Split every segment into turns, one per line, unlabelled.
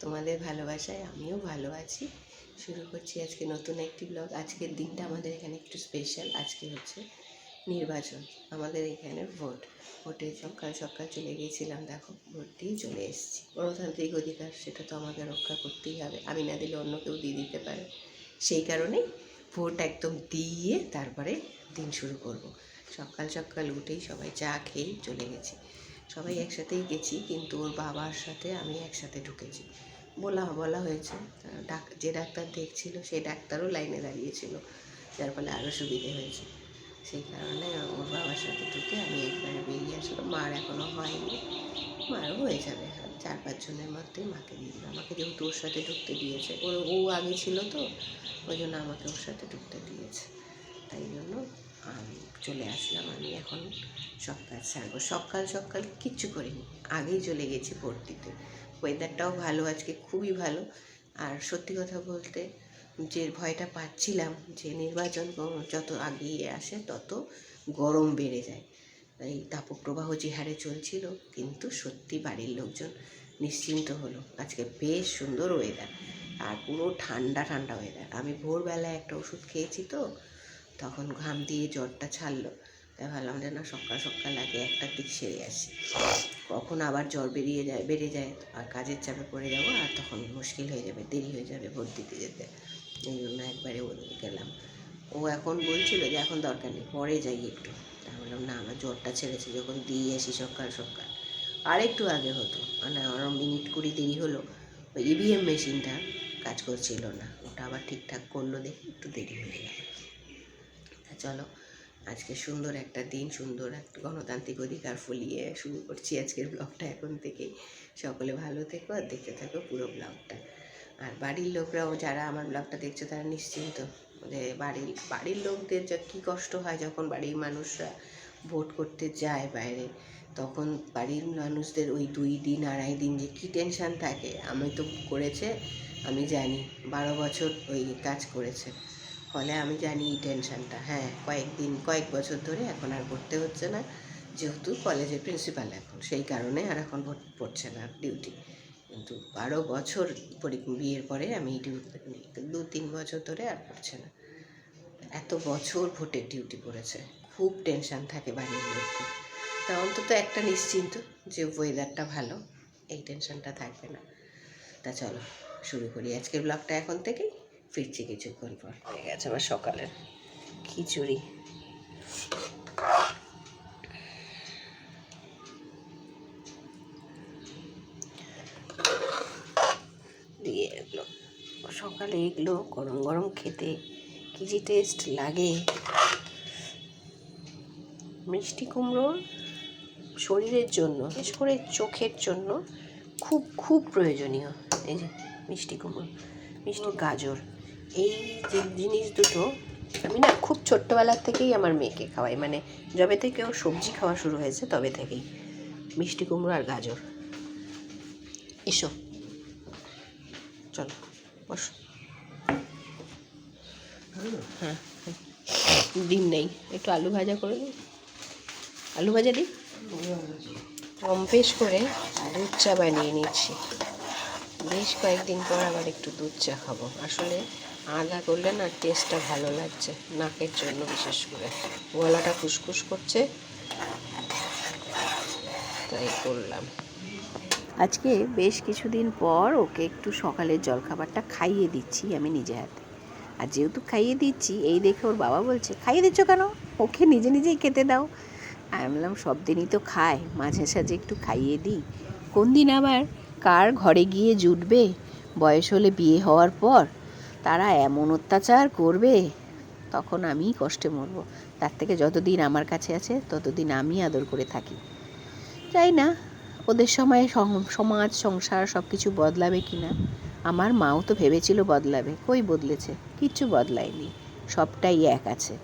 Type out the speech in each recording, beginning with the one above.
তোমাদের ভালোবাসায় আমিও ভালো আছি। শুরু করছি আজকে নতুন একটি ব্লগ আজকের দিনটা আমাদের এখানে একটু স্পেশাল আজকে হচ্ছে নির্বাচন। আমাদের এখানে ভোট। ভোটে সকাল সকাল চলে গিয়েছিলাম। দেখো, ভোট দিয়ে চলে এসেছি। গণতান্ত্রিক অধিকার, সেটা তো আমাকে রক্ষা করতেই হবে। আমি না দিলে অন্য কেউ দিয়ে দিতে পারে। সেই কারণেই ভোট একদম দিয়ে তারপরে দিন শুরু করব। সকাল সকাল উঠেই সবাই চা খেয়েই চলে গেছি। সবাই একসাথেই গেছি, কিন্তু ওর বাবার সাথে আমি একসাথে ঢুকেছি। বলা বলা হয়েছে। যে ডাক্তার দেখছিল সেই ডাক্তারও লাইনে দাঁড়িয়েছিল। যার ফলে আরও সুবিধে হয়েছে। সেই কারণে ওর বাবার সাথে ঢুকে আমি একবারে বেরিয়ে আসলাম। মার এখনও হয়নি। মারও হয়ে যাবে। চার পাঁচজনের মধ্যেই মাকে দিয়ে আমাকে যেহেতু ওর সাথে ঢুকতে দিয়েছে। ওর, ও আগে ছিল তো, ওই জন্য আমাকে ওর সাথে ঢুকতে দিয়েছে। তাই জন্য আমি চলে আসলাম। আমি এখন সব কাজ সকাল সকাল কিচ্ছু করিনি। আগেই চলে গেছি ভোট দিতে ওয়েদারটাও ভালো, আজকে খুবই ভালো। আর সত্যি কথা বলতে, যে ভয়টা পাচ্ছিলাম, যে নির্বাচন যত আগিয়ে আসে, তত গরম বেড়ে যায়। এই তাপপ্রবাহ যে হারে চলছিল, কিন্তু সত্যি বাড়ির লোকজন নিশ্চিন্ত হলো, আজকে বেশ সুন্দর ওয়েদার আর পুরো ঠান্ডা ঠান্ডা ওয়েদার আমি ভোরবেলায় একটা ওষুধ খেয়েছি তো, তখন ঘাম দিয়ে জ্বরটা ছাড়লো। তাই ভাবলাম যে না, সকাল সকাল আগে একটা দিক সেরে আসি। কখন আবার জ্বর বেরিয়ে যায়, বেড়ে যায়, আর কাজের চাপে পড়ে যাব, আর তখন মুশকিল হয়ে যাবে, দেরি হয়ে যাবে ভোট দিতে যেতে। এই জন্য একবারে গেলাম। ও এখন বলছিল যে এখন দরকার নেই, পরে যাই একটু। তা বললাম, না, আমার জ্বরটা ছেড়েছে, যখন দিয়ে আসি সকাল সকাল। আর একটু আগে হতো মানে আরও মিনিট কুড়ি দেরি হলো। ওই ইভিএম মেশিনটা কাজ করছিল না, ওটা আবার ঠিকঠাক করল দেখে, একটু দেরি হয়ে গেল। চলো আজকে সুন্দর একটা দিন, সুন্দর একটা গণতান্ত্রিক অধিকার ফুলিয়ে শুরু করছি আজকের ব্লগটা এখন থেকেই। সকলে ভালো থেকো আর দেখতে থাকো পুরো ব্লগটা। আর বাড়ির লোকরাও, যারা আমার ব্লগটা দেখছ তারা নিশ্চিন্ত যে বাড়ির বাড়ির লোকদের যা কী কষ্ট হয় যখন বাড়ির মানুষরা ভোট করতে যায় বাইরে, তখন বাড়ির মানুষদের ওই দুই দিন, আড়াই দিন যে কী টেনশান থাকে, আমি তো করেছে, আমি জানি, বারো বছর ওই কাজ করেছে। ফলে আমি জানি এই টেনশানটা হ্যাঁ কয়েকদিন, কয়েক বছর ধরে এখন আর করতে হচ্ছে না। যেহেতু কলেজের প্রিন্সিপাল এখন, সেই কারণে আর এখন পড়ছে না ডিউটি কিন্তু বারো বছর বিয়ের পরে আমি ডিউটি দু তিন বছর ধরে আর পড়ছে না। এত বছর ভোটের ডিউটি পড়েছে। খুব টেনশান থাকে বাড়ির মধ্যে। তা অন্তত একটা নিশ্চিন্ত যে ওয়েদারটা ভালো, এই টেনশনটা থাকবে না। তা চলো, শুরু করি আজকের ব্লগটা এখন থেকেই। ফিরছি কিছুক্ষণ পর। হয়ে গেছে আমার সকালের খিচুড়ি। দিয়ে এগুলো সকালে এগুলো গরম গরম খেতে কি যে টেস্ট লাগে। মিষ্টি কুমড়োর শরীরের জন্য, বিশেষ করে চোখের জন্য খুব খুব প্রয়োজনীয়। এই যে মিষ্টি কুমড়ো, মিষ্টি গাজর। এই যে জিনিস দুটো, আমি না খুব ছোট্টবেলার থেকেই আমার মেয়েকে খাওয়াই। মানে যবে থেকে ও সবজি খাওয়া শুরু হয়েছে, তবে থেকেই। মিষ্টি কুমড়ো আর গাজর। এসো। চলো, বসো। হ্যাঁ ডিম নেই। একটু আলু ভাজা করে দিই। আলু ভাজা দিই কম পেশ করে দুধ চা বানিয়ে নিচ্ছি। বেশ কয়েকদিন পর আবার একটু দুধ চা খাব। আসলে আদা করলে না টেস্টটা ভালো লাগছে, নাকের জন্য বিশেষ করে। গলাটা খুসখুস করছে। তাই করলাম। আজকে বেশ কিছুদিন পর ওকে একটু সকালের জলখাবারটা খাইয়ে দিচ্ছি আমি নিজে হাতে। আর যেহেতু খাইয়ে দিচ্ছি, এই দেখে ওর বাবা বলছে, খাইয়ে দিচ্ছ কেন? ওকে নিজে নিজেই খেতে দাও। আমি বললাম, সব দিনই তো খায়, মাঝে সাঝে একটু খাইয়ে দিই। কোন দিন আবার কার ঘরে গিয়ে জুটবে, বয়স হলে বিয়ে হওয়ার পর তারা এমন অত্যাচার করবে? তখন আমিই কষ্টে মরবো। তার থেকে যতদিন আমার কাছে আছে, ততদিন আমি আদর করে থাকি। যাই না, ওদের সময় সমাজ, সংসার সব কিছু বদলাবে কি না? আমার মাও তো ভেবেছিল বদলাবে, কই বদলেছে? কিচ্ছু বদলায়নি, সবটাই এক আছে।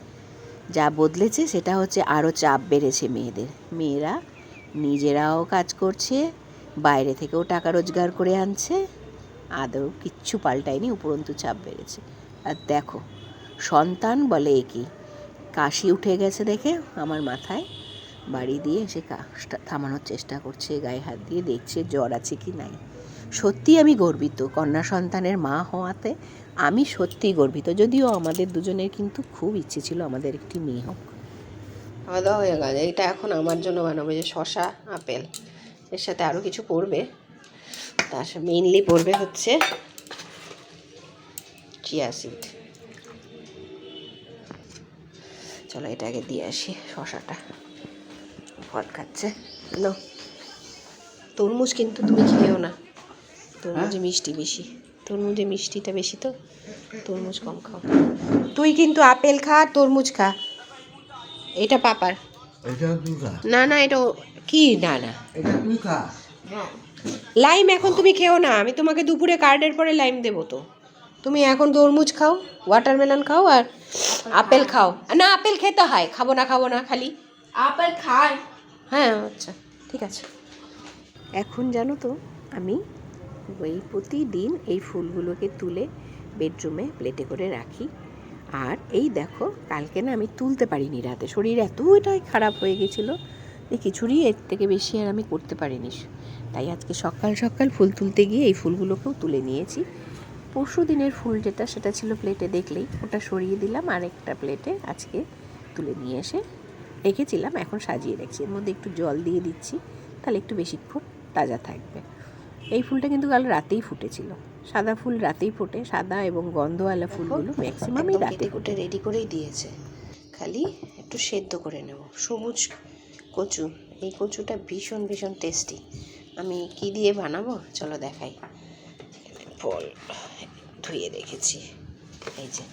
যা বদলেছে, সেটা হচ্ছে আরও চাপ বেড়েছে মেয়েদের। মেয়েরা নিজেরাও কাজ করছে, বাইরে থেকেও টাকা রোজগার করে আনছে। আদৌ কিচ্ছু পাল্টায়নি উপরন্তু চাপ বেড়েছে। আর দেখো, সন্তান বলে একই কাশি উঠে গেছে দেখে আমার মাথায়। বাড়ি দিয়ে সে কাশটা থামানোর চেষ্টা করছে, গায়ে হাত দিয়ে দেখছে জ্বর আছে কি নাই।
সত্যি আমি গর্বিত, কন্যা সন্তানের মা হওয়াতে আমি সত্যিই গর্বিত, যদিও আমাদের দুজনের কিন্তু খুব ইচ্ছে ছিল আমাদের একটি মেয়ে হোক। খাওয়া দাওয়া হয়ে গেছে এটা এখন আমার জন্য বানাবো যে শশা, আপেল, এর সাথে আরও কিছু পড়বে। তার সাথে মেইনলি পড়বে হচ্ছে চিয়া সিড চলো এটা আগে দিয়ে আসি শশাটা। ফল খাচ্ছে। নো তরমুজ কিন্তু তুমি খেয়েও না। তরমুজে মিষ্টি বেশি। তরমুজে মিষ্টিটা বেশি তো। তরমুজ কম খাও। তুই কিন্তু আপেল খা তরমুজ খা। এটা পাপার। না না এটা কি? না না।
এটা দুকা
লাইম এখন তুমি খেও না। আমি তোমাকে দুপুরে কার্ডের পরে লাইম দেবো তো। তুমি এখন তরমুজ খাও ওয়াটারমেলন খাও আর আপেল খাও। না আপেল খেতে হয়। খাব না খাব না খালি।
আপেল খায়
হ্যাঁ আচ্ছা ঠিক আছে। এখন জানো তো আমি ওই প্রতিদিন এই ফুলগুলোকে তুলে বেডরুমে প্লেটে করে রাখি। আর এই দেখো কালকে না আমি তুলতে পারিনি রাতে। শরীর এতটাই খারাপ হয়ে গেছিল। যে কিছুরই এর থেকে বেশি আর আমি করতে পারিনি। তাই আজকে সকাল সকাল ফুল তুলতে গিয়ে এই ফুলগুলোকেও তুলে নিয়েছি। পরশু দিনের ফুল যেটা সেটা ছিল প্লেটে দেখলেই। ওটা সরিয়ে দিলাম আর একটা প্লেটে আজকে তুলে নিয়ে এসে রেখেছিলাম। এখন সাজিয়ে রাখছি। এর মধ্যে একটু জল দিয়ে দিচ্ছি তাহলে একটু বেশিক্ষণ তাজা থাকবে। এই ফুলটা কিন্তু কাল রাতেই ফুটেছিল। সাদা ফুল রাতেই ফোটে। সাদা এবং গন্ধওয়ালা ফুলগুলো ম্যাক্সিমামই রাতে ফুটে। রেডি করেই দিয়েছে। খালি একটু সেদ্ধ করে নেব। সবুজ কচু। এই কচুটা ভীষণ ভীষণ টেস্টি আমি কি দিয়ে বানাবো? চলো দেখাই। ফল ধুয়ে রেখেছি। এই যে,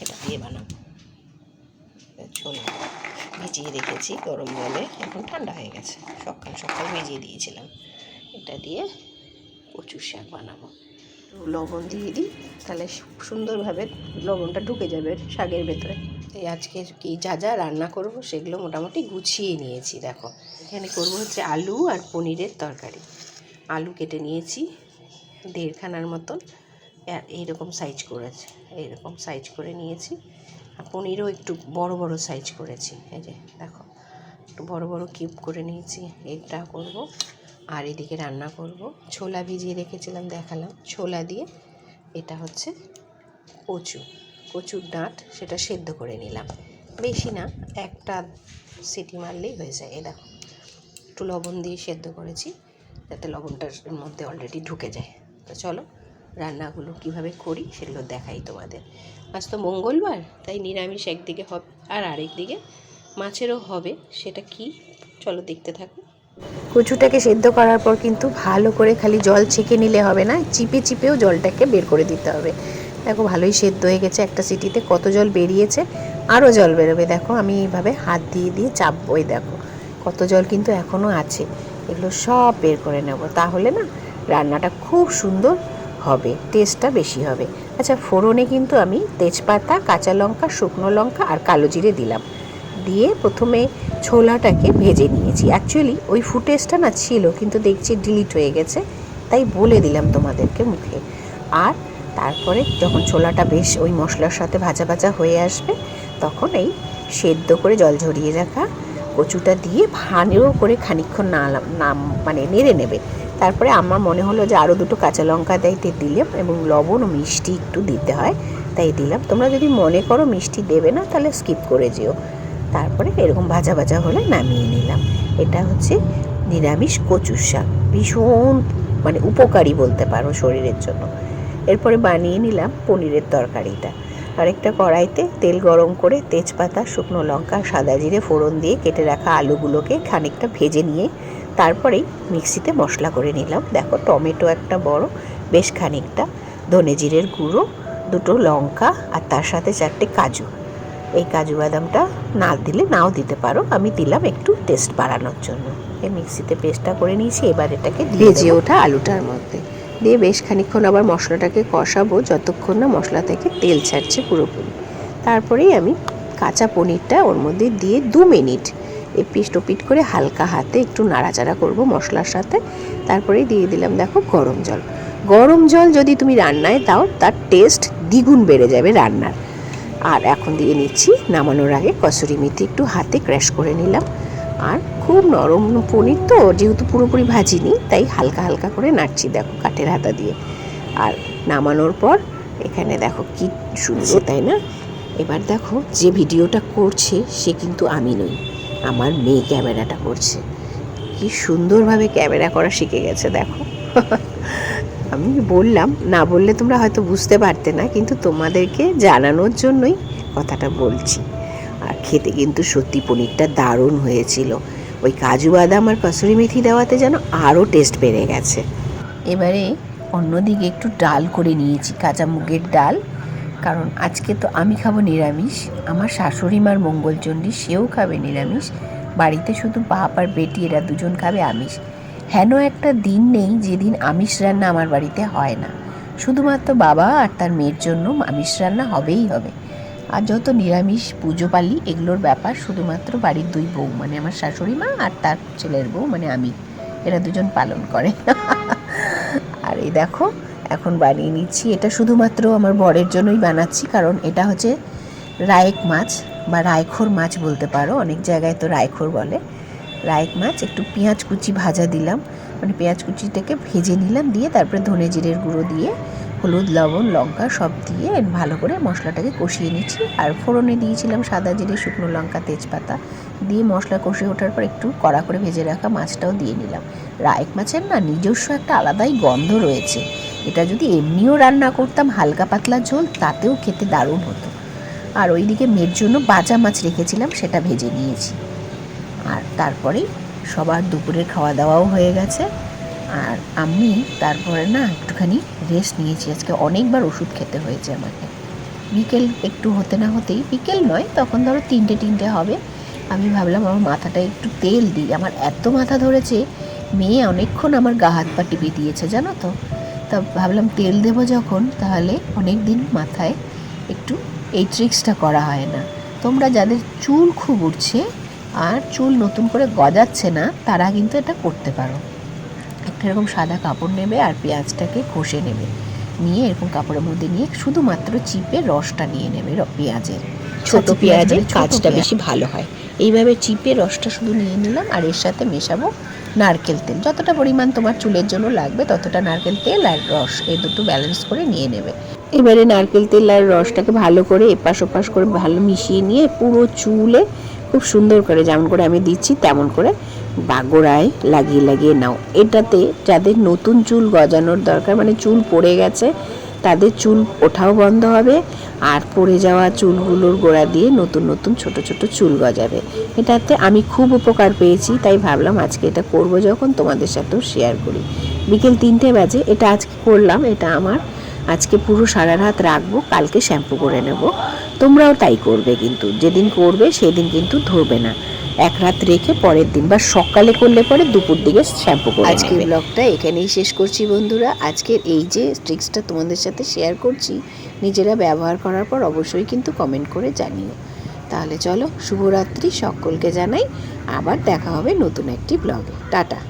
এটা দিয়ে বানাবো। ছোলা ভিজিয়ে রেখেছি গরম জলে। এখন ঠান্ডা হয়ে গেছে। সকাল সকাল ভিজিয়ে দিয়েছিলাম। এটা দিয়ে কচুর শাক বানাবো। লবণ দিয়ে দিই, তাহলে সুন্দরভাবে লবণটা ঢুকে যাবে শাকের ভেতরে। এই আজকে কি যা যা রান্না করব সেগুলো মোটামুটি গুছিয়ে নিয়েছি, দেখো। এখানে করব হচ্ছে আলু আর পনিরের তরকারি। আলু কেটে নিয়েছি, দেড়খানার মতন। এইরকম সাইজ করেছে, এইরকম সাইজ করে নিয়েছি। আর পনিরও একটু বড় বড় সাইজ করেছি, এই যে, দেখো। একটু বড় বড় কিউব করে নিয়েছি এটা করব। আর এদিকে রান্না করব। ছোলা ভিজিয়ে রেখেছিলাম, দেখালাম। ছোলা দিয়ে, এটা হচ্ছে কচু। কচুর ডাঁট সেটা সেদ্ধ করে নিলাম। বেশি না, একটা সিটি মারলেই হয়ে যায়। এই দেখো, একটু লবণ দিয়ে সেদ্ধ করেছি, যাতে লবণটার মধ্যে অলরেডি ঢুকে যায়। তো চলো, রান্নাগুলো কীভাবে করি সেগুলো দেখাই তোমাদের। আজ তো মঙ্গলবার, তাই নিরামিষ একদিকে হবে আর আরেক দিকে মাছেরও হবে, সেটা কি? চলো দেখতে থাকো। কচুটাকে সেদ্ধ করার পর কিন্তু ভালো করে খালি জল ছেঁকে নিলে হবে না, চিপে চিপেও জলটাকে বের করে দিতে হবে। দেখো ভালোই সেদ্ধ হয়ে গেছে একটা সিটিতে, কত জল বেরিয়েছে আরও জল বেরোবে। দেখো আমি এইভাবে হাত দিয়ে দিয়ে চাপবো এই দেখো। কত জল কিন্তু এখনও আছে, এগুলো সব বের করে নেব। তাহলে না, রান্নাটা খুব সুন্দর হবে টেস্টটা বেশি হবে। আচ্ছা ফোড়নে কিন্তু আমি তেজপাতা, কাঁচা লঙ্কা, শুকনো লঙ্কা আর কালো জিরে দিলাম। দিয়ে প্রথমে ছোলাটাকে ভেজে নিয়েছি। অ্যাকচুয়ালি ওই ফুটেজটা না ছিল, কিন্তু দেখছি ডিলিট হয়ে গেছে, তাই বলে দিলাম তোমাদেরকে মুখে। আর তারপরে যখন ছোলাটা বেশ ওই মশলার সাথে ভাজা ভাজা হয়ে আসবে, তখন এই সেদ্ধ করে জল ঝরিয়ে রাখা কচুটা দিয়ে ভালো করে খানিক্ষণ না নাম মানে নেড়ে নেবে। তারপরে আমার মনে হলো যে আরও দুটো কাঁচা লঙ্কা দিতে দিলাম এবং লবণ ও মিষ্টি একটু দিতে হয়, তাই দিলাম। তোমরা যদি মনে করো মিষ্টি দেবে না, তাহলে স্কিপ করে যেও। তারপরে এরকম ভাজা ভাজা হলে নামিয়ে নিলাম। এটা হচ্ছে নিরামিষ কচুর শাক। ভীষণ মানে উপকারী বলতে পারো শরীরের জন্য। এরপরে বানিয়ে নিলাম পনিরের তরকারিটা। আরেকটা কড়াইতে তেল গরম করে তেজপাতা শুকনো লঙ্কা সাদা জিরে ফোড়ন দিয়ে কেটে রাখা আলুগুলোকে খানিকটা ভেজে নিয়ে তারপরেই মিক্সিতে মশলা করে নিলাম। দেখো টমেটো একটা বড় বেশ খানিকটা ধনে জিরের গুঁড়ো দুটো লঙ্কা আর তার সাথে চারটে কাজু। এই কাজু বাদামটা না দিলে নাও দিতে পারো। আমি দিলাম একটু টেস্ট বাড়ানোর জন্য। এই মিক্সিতে পেস্টটা করে নিয়েছি এবার এটাকে ভেজে ওঠা আলুটার মধ্যে। দিয়ে বেশ খানিকক্ষণ আবার মশলাটাকে কষাবো যতক্ষণ না মশলা থেকে তেল ছাড়ছে পুরোপুরি। তারপরেই আমি কাঁচা পনিরটা ওর মধ্যে দিয়ে দু মিনিট এপিট ওপিট করে হালকা হাতে একটু নাড়াচাড়া করব মশলার সাথে। তারপরেই দিয়ে দিলাম দেখো গরম জল। গরম জল যদি তুমি রান্নায় দাও, তার টেস্ট দ্বিগুণ বেড়ে যাবে রান্নার। আর এখন দিয়ে নিচ্ছি, নামানোর আগে কসুরি মেথি একটু হাতে ক্র্যাশ করে নিলাম। আর খুব নরম পনির তো যেহেতু পুরোপুরি ভাজিনি তাই হালকা হালকা করে নাড়ছি দেখো কাঠের হাতা দিয়ে। আর নামানোর পর এখানে দেখো কি সুন্দর তাই না? এবার দেখো যে ভিডিওটা করছে সে কিন্তু আমি নই আমার মেয়ে ক্যামেরাটা করছে। কি সুন্দরভাবে ক্যামেরা করা শিখে গেছে দেখো। আমি বললাম না বললে তোমরা হয়তো বুঝতে পারতে না কিন্তু তোমাদেরকে জানানোর জন্যই কথাটা বলছি। খেতে কিন্তু সত্যি পনিরটা দারুণ হয়েছিল। ওই কাজু বাদাম আর কসুরি মেথি দেওয়াতে যেন আরও টেস্ট বেড়ে গেছে। এবারে অন্যদিকে একটু ডাল করে নিয়েছি, কাঁচা মুগের ডাল। কারণ আজকে তো আমি খাব নিরামিষ, আমার শাশুড়ি মার মঙ্গলচণ্ডী সেও খাবে নিরামিষ। বাড়িতে শুধু বাপ আর বেটি, এরা দুজন খাবে আমিষ। হেন একটা দিন নেই যেদিন আমিষ রান্না আমার বাড়িতে হয় না। শুধুমাত্র বাবা আর তার মেয়ের জন্য আমিষ রান্না হবেই হবে। আর যত নিরামিষ পুজো পালি, এগুলোর ব্যাপার শুধুমাত্র বাড়ির দুই বউ মানে আমার শাশুড়ি মা আর তার ছেলের বউ মানে আমি। এরা দুজন পালন করে। আর এই দেখো, এখন বানিয়ে নিচ্ছি। এটা শুধুমাত্র আমার বরের জন্যই বানাচ্ছি, কারণ এটা হচ্ছে রায়েক মাছ, বা রায়খোর মাছ বলতে পারো। অনেক জায়গায় তো রায়খোর বলে। রায়েক মাছ, একটু পেঁয়াজ কুচি ভাজা দিলাম। মানে পেঁয়াজ কুচিটাকে ভেজে নিলাম, দিয়ে তারপরে ধনে জিরের গুঁড়ো দিয়ে হলুদ, লবণ, লঙ্কা সব দিয়ে ভালো করে মশলাটাকে কষিয়ে নিচ্ছি। আর ফোড়নে দিয়েছিলাম সাদা জিরে, শুকনো লঙ্কা, তেজপাতা দিয়ে মশলা কষিয়ে ওঠার পর একটু কড়া করে ভেজে রাখা মাছটাও দিয়ে নিলাম। রায়েক মাছের না নিজস্ব একটা আলাদাই গন্ধ রয়েছে। এটা যদি এমনিও রান্না করতাম হালকা পাতলা ঝোল, তাতেও খেতে দারুণ হতো। আর ওইদিকে মেয়ের জন্য বাজা মাছ রেখেছিলাম, সেটা ভেজে নিয়েছি। আর তারপরেই সবার দুপুরের খাওয়া দাওয়াও হয়ে গেছে। আর আমি তারপরে না একটুখানি রেস্ট নিয়েছি। আজকে অনেকবার ওষুধ খেতে হয়েছে আমাকে। বিকেল একটু হতে না হতেই, বিকেল নয়, তখন ধরো তিনটে তিনটে হবে। আমি ভাবলাম আমার মাথাটা একটু তেল দিই। আমার এত মাথা ধরেছে, মেয়ে অনেকক্ষণ আমার গা হাত পা টিপে দিয়েছে, জানো তো? তা ভাবলাম তেল দেবো যখন, তাহলে অনেক দিন মাথায় একটু এই ট্রিক্সটা করা হয় না। তোমরা যাদের চুল খুব উঠছে আর চুল নতুন করে গজাচ্ছে না, তারা কিন্তু এটা করতে পারো। একটা এরকম সাদা কাপড় নেবে আর পেঁয়াজটাকে ঘষে নেবে। নিয়ে এরকম কাপড়ের মধ্যে নিয়ে শুধুমাত্র চিপে রসটা নিয়ে নেবে পেঁয়াজের। ছোট পেঁয়াজের কাজটা বেশি ভালো হয়। এইভাবে চিপে রসটা শুধু নিয়ে নিলাম আর এর সাথে মেশাবো নারকেল তেল। যতটা পরিমাণ তোমার চুলের জন্য লাগবে ততটা নারকেল তেল আর রস এই দুটো ব্যালেন্স করে নিয়ে নেবে। এবারে নারকেল তেল আর রসটাকে ভালো করে এপাশ ওপাশ করে ভালো মিশিয়ে নিয়ে পুরো চুলে খুব সুন্দর করে যেমন করে আমি দিচ্ছি, তেমন করে বাগোড়ায় লাগিয়ে লাগিয়ে নাও। এটাতে যাদের নতুন চুল গজানোর দরকার মানে চুল পড়ে গেছে, তাদের চুল ওঠাও বন্ধ হবে আর পড়ে যাওয়া চুলগুলোর গোড়া দিয়ে নতুন নতুন ছোট ছোট চুল গজাবে। এটাতে আমি খুব উপকার পেয়েছি, তাই ভাবলাম আজকে এটা করব যখন তোমাদের সাথেও শেয়ার করি। বিকেল তিনটে বাজে, এটা আজকে করলাম, এটা আমার। আজকে পুরো সারা রাত রাখব, কালকে শ্যাম্পু করে নেব। তোমরাও তাই করবে কিন্তু। যেদিন করবে সেদিন কিন্তু ধরবে না। এক রাত রেখে পরের দিন বা সকালে করলে পরে দুপুর দিকে শ্যাম্পু করে আজকে ব্লগটা এখানেই শেষ করছি বন্ধুরা। আজকের এই যে ট্রিক্সটা তোমাদের সাথে শেয়ার করছি নিজেরা ব্যবহার করার পর অবশ্যই কিন্তু কমেন্ট করে জানিও। তাহলে চলো শুভরাত্রি সকলকে জানাই। আবার দেখা হবে নতুন একটি ব্লগে টাটা।